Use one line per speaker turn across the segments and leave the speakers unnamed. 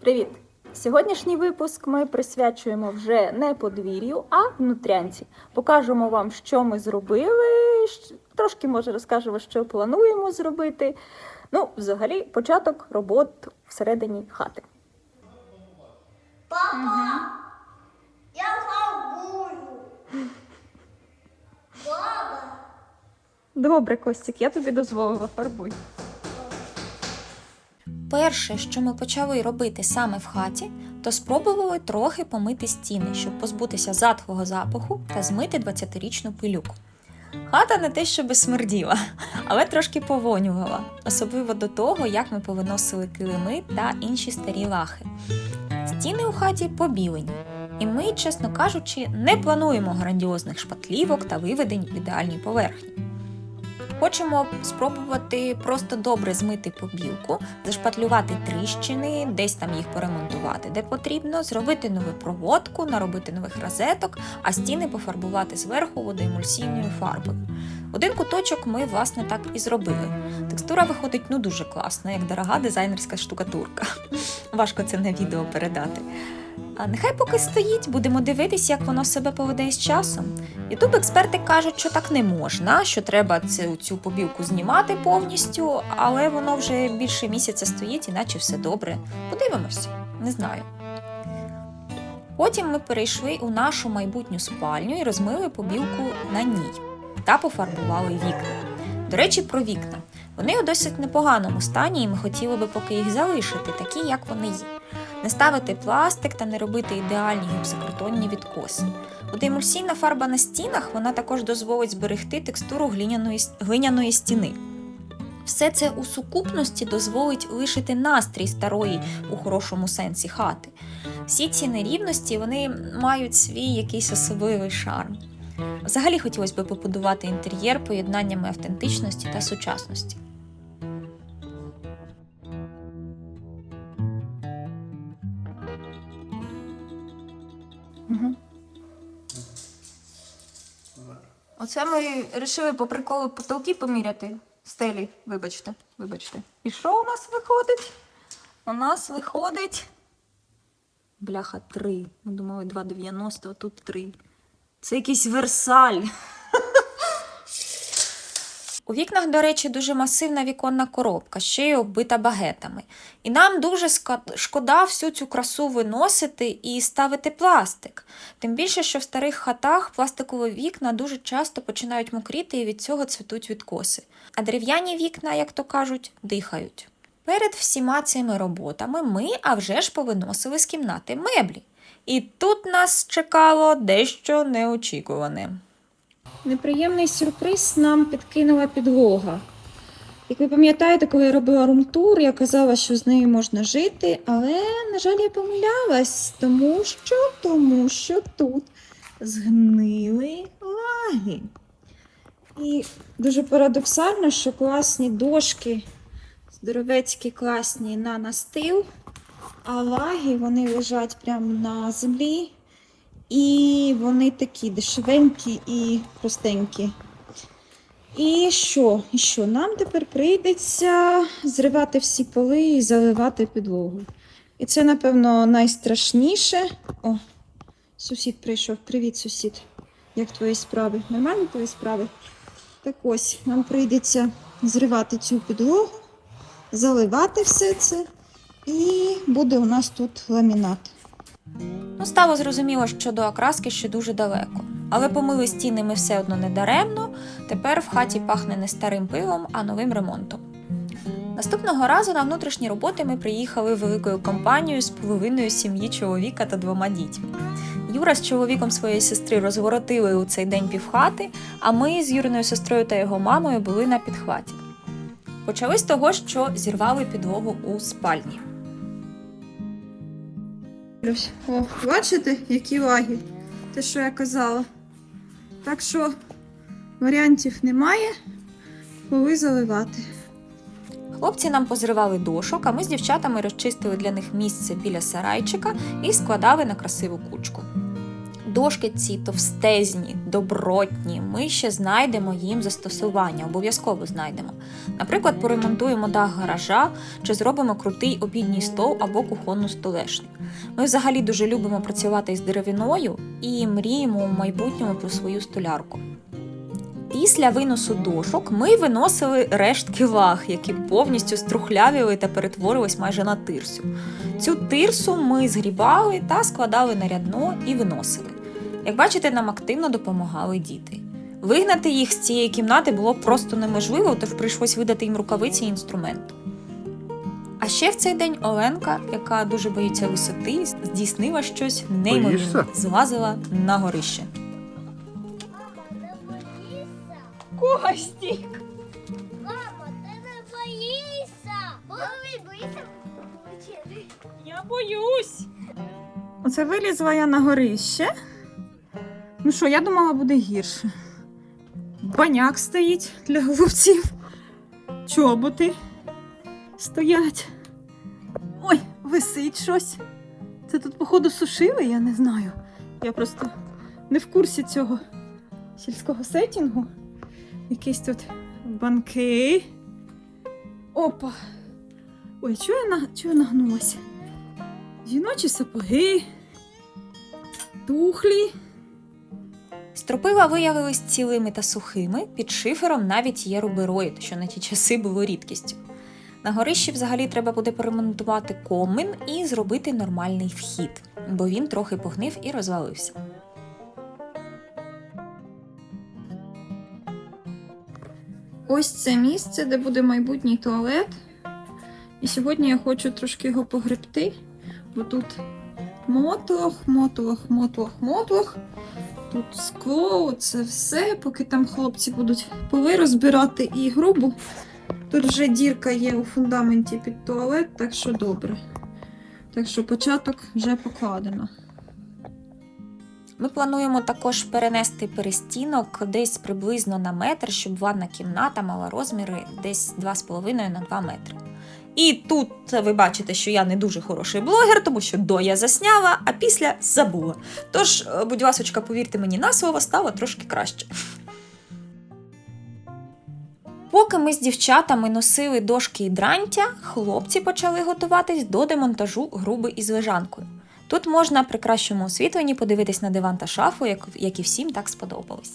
Привіт! Сьогоднішній випуск ми присвячуємо вже не подвір'ю, а внутрянці. Покажемо вам, що ми зробили. Трошки може розкажемо, що плануємо зробити. Ну, взагалі, початок робот всередині хати.
Папа, я фарбую. Баба,
Добре, Костік, я тобі дозволила фарбуй.
Перше, що ми почали робити саме в хаті, то спробували трохи помити стіни, щоб позбутися затхлого запаху та змити 20-річну пилюку. Хата не те, щоби смерділа, але трошки повонювала, особливо до того, як ми повиносили килими та інші старі лахи. Стіни у хаті побілені, і ми, чесно кажучи, не плануємо грандіозних шпатлівок та виведень в ідеальній поверхні. Хочемо спробувати просто добре змити побілку, зашпатлювати тріщини, десь там їх поремонтувати, де потрібно, зробити нову проводку, наробити нових розеток, а стіни пофарбувати зверху водоемульсійною фарбою. Один куточок ми, власне, так і зробили. Текстура виходить ну дуже класна, як дорога дизайнерська штукатурка. Важко це на відео передати. А нехай поки стоїть, будемо дивитися, як воно себе поведе з часом. Ютуб експерти кажуть, що так не можна, що треба цю, цю побілку знімати повністю, але воно вже більше місяця стоїть, іначе все добре. Подивимось, не знаю. Потім ми перейшли у нашу майбутню спальню і розмили побілку на ній та пофарбували вікна. До речі, про вікна. Вони у досить непоганому стані, і ми хотіли би поки їх залишити, такі, як вони є. Не ставити пластик та не робити ідеальні гіпсокартонні відкоси. Водоемульсійна фарба на стінах вона також дозволить зберегти текстуру глиняної, глиняної стіни. Все це у сукупності дозволить лишити настрій старої у хорошому сенсі хати. Всі ці нерівності вони мають свій якийсь особливий шарм. Взагалі хотілося б побудувати інтер'єр поєднаннями автентичності та сучасності.
Угу. Оце ми вирішили по приколу потолки поміряти. Стелі, вибачте, вибачте. І що у нас виходить? У нас виходить. Бляха, 3. Ми думали 2,90, а тут 3. Це якийсь версаль.
У вікнах, до речі, дуже масивна віконна коробка, ще й оббита багетами. І нам дуже шкода всю цю красу виносити і ставити пластик. Тим більше, що в старих хатах пластикові вікна дуже часто починають мокріти і від цього цвітуть відкоси. А дерев'яні вікна, як то кажуть, дихають. Перед всіма цими роботами ми, а вже ж повиносили з кімнати меблі. І тут нас чекало дещо неочікуване.
Неприємний сюрприз нам підкинула підлога. Як ви пам'ятаєте, коли я робила румтур, я казала, що з нею можна жити, але, на жаль, я помилялась, тому що, тому що тут згнили лаги. І дуже парадоксально, що класні дошки, здоровецькі класні на настил, а лаги вони лежать прямо на землі. І вони такі дешевенькі і простенькі. І що? І що? Нам тепер прийдеться зривати всі поли і заливати підлогу. І це, напевно, найстрашніше. О, сусід прийшов. Привіт, сусід. Як твої справи? Нормальні твої справи? Так ось, нам прийдеться зривати цю підлогу, заливати все це, і буде у нас тут ламінат.
Ну, стало зрозуміло, що до окраски ще дуже далеко. Але помили стіни ми все одно не даремно. Тепер в хаті пахне не старим пивом, а новим ремонтом. Наступного разу на внутрішні роботи ми приїхали великою компанією з половиною сім'ї чоловіка та двома дітьми. Юра з чоловіком своєї сестри розворотили у цей день півхати, а ми з Юриною сестрою та його мамою були на підхваті. Почали з того, що зірвали підлогу у спальні.
О, бачите, які ваги? Те, що я казала. Так що варіантів немає, коли заливати.
Хлопці нам позривали дошок, а ми з дівчатами розчистили для них місце біля сарайчика і складали на красиву кучку. Дошки ці товстезні, добротні. Ми ще знайдемо їм застосування, обов'язково знайдемо. Наприклад, поремонтуємо дах гаража чи зробимо крутий обідній стол або кухонну столешню. Ми взагалі дуже любимо працювати із деревиною і мріємо у майбутньому про свою столярку. Після виносу дошок ми виносили рештки ваг, які повністю струхлявіли та перетворились майже на тирсу. Цю тирсу ми згрібали та складали на рядно і виносили. Як бачите, нам активно допомагали діти. Вигнати їх з цієї кімнати було просто неможливо, тож прийшлось видати їм рукавиці і інструмент. А ще в цей день Оленка, яка дуже боїться висоти, здійснила щось неймовірне. Злазила на горище.
Мама, ти боїшся?
Костік!
Мама, ти не боїшся? Голови боїшся?
Я боюсь.
Оце вилізла я на горище. Ну що, я думала, буде гірше. Баняк стоїть для голубців. Чоботи стоять. Ой, висить щось. Це тут, походу, сушили, я не знаю. Я просто не в курсі цього сільського сетінгу. Якісь тут банки. Опа. Ой, чого я, на... я нагнулася? Жіночі сапоги, тухлі.
Стропила виявились цілими та сухими, під шифером навіть є рубероїд, що на ті часи було рідкістю. На горищі взагалі треба буде поремонтувати комин і зробити нормальний вхід, бо він трохи погнив і розвалився.
Ось це місце, де буде майбутній туалет. І сьогодні я хочу трошки його погребти, бо тут мотлох, мотлох, мотлох, мотлох. Тут скло, це все, поки там хлопці будуть поли розбирати і грубу. Тут вже дірка є у фундаменті під туалет, так що добре. Так що початок вже покладено.
Ми плануємо також перенести перестінок десь приблизно на метр, щоб ванна кімната мала розміри десь 2,5 на 2 метри. І тут ви бачите, що я не дуже хороший блогер, тому що до я засняла, а після забула. Тож, е, будь ласочка, повірте мені на слово, стало трошки краще. Поки ми з дівчатами носили дошки і дрантя, хлопці почали готуватись до демонтажу груби із лежанкою. Тут можна при кращому освітленні подивитись на диван та шафу, як- які всім так сподобались.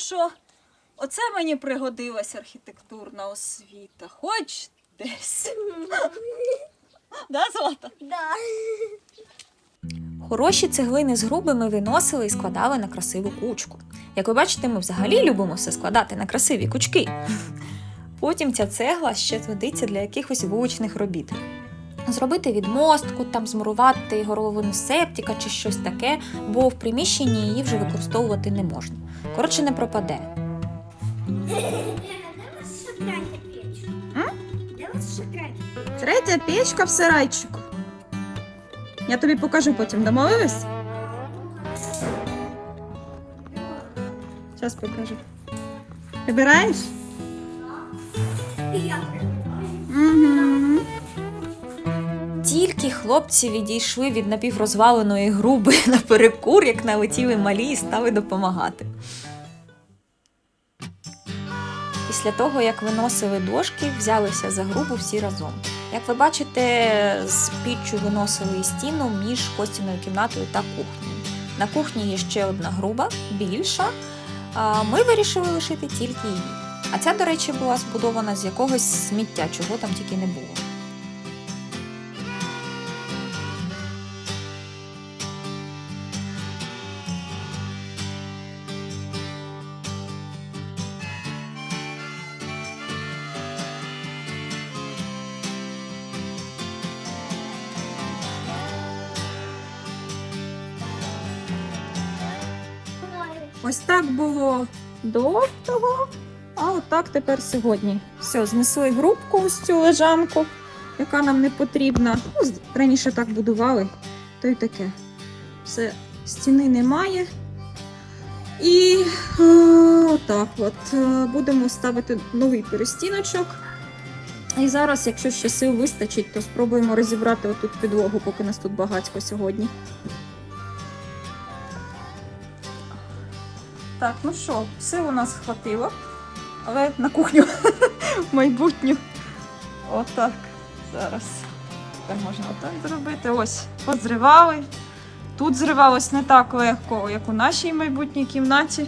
Що оце мені пригодилась архітектурна освіта. Хоч десь. Да, Злата?
Да.
Хороші цеглини з груби ми виносили і складали на красиву кучку. Як ви бачите, ми взагалі любимо все складати на красиві кучки. Потім ця цегла ще згодиться для якихось вуличних робіт. Зробити відмостку, там змурувати горловину септика чи щось таке, бо в приміщенні її вже використовувати не можна. Коротше, не пропаде.
Третя печка
в сарайчику. Я тобі покажу потім, домовились? Зараз покажу. Вибираєш? Угу.
Тільки хлопці відійшли від напіврозваленої груби на перекур, як налетіли малі і стали допомагати. Після того, як виносили дошки, взялися за грубу всі разом. Як ви бачите, з піччю виносили стіну між костяною кімнатою та кухнею. На кухні є ще одна груба, більша. Ми вирішили лишити тільки її. А ця, до речі, була збудована з якогось сміття, чого там тільки не було.
Ось так було до того, а отак тепер сьогодні. Все, знесли грубку ось цю лежанку, яка нам не потрібна. Ну, раніше так будували, то й таке. Все, стіни немає. І е, отак от е, будемо ставити новий перестіночок. І зараз, якщо ще сил вистачить, то спробуємо розібрати отут підлогу, поки нас тут багатько сьогодні. Так, ну що, сил у нас хватило, але на кухню майбутню. Отак. Зараз. Тепер можна отак зробити. Ось, позривали. Тут зривалось не так легко, як у нашій майбутній кімнаті.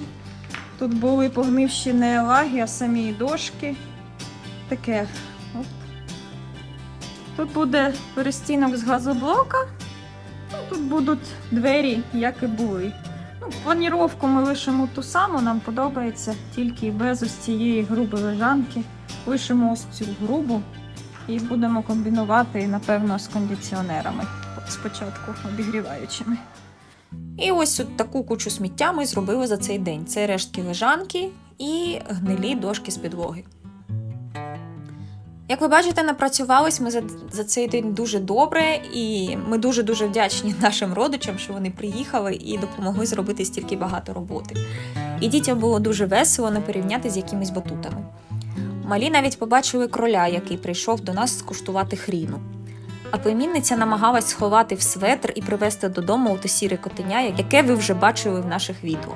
Тут були погнивші не лаги, а самі дошки. Таке. Тут буде перестінок з газоблока. Ну, тут будуть двері, як і були. Ну, планіровку ми лишимо ту саму, нам подобається, тільки без ось цієї грубої лежанки. Лишимо ось цю грубу і будемо комбінувати, напевно, з кондиціонерами спочатку обігріваючими.
І ось от таку кучу сміття ми зробили за цей день. Це рештки лежанки і гнилі дошки з підлоги. Як ви бачите, напрацювались ми за, за цей день дуже добре, і ми дуже-дуже вдячні нашим родичам, що вони приїхали і допомогли зробити стільки багато роботи. І дітям було дуже весело не порівняти з якимись батутами. Малі навіть побачили кроля, який прийшов до нас скуштувати хріну. А племінниця намагалась сховати в светр і привезти додому те сіре котеня, яке ви вже бачили в наших відео.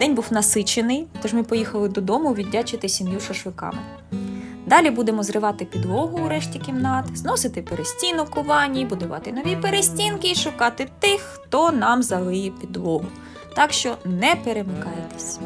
День був насичений, тож ми поїхали додому віддячити сім'ю шашликами. Далі будемо зривати підлогу у решті кімнат, зносити перестінок у ванні, будувати нові перестінки і шукати тих, хто нам залиє підлогу. Так що не перемикайтесь.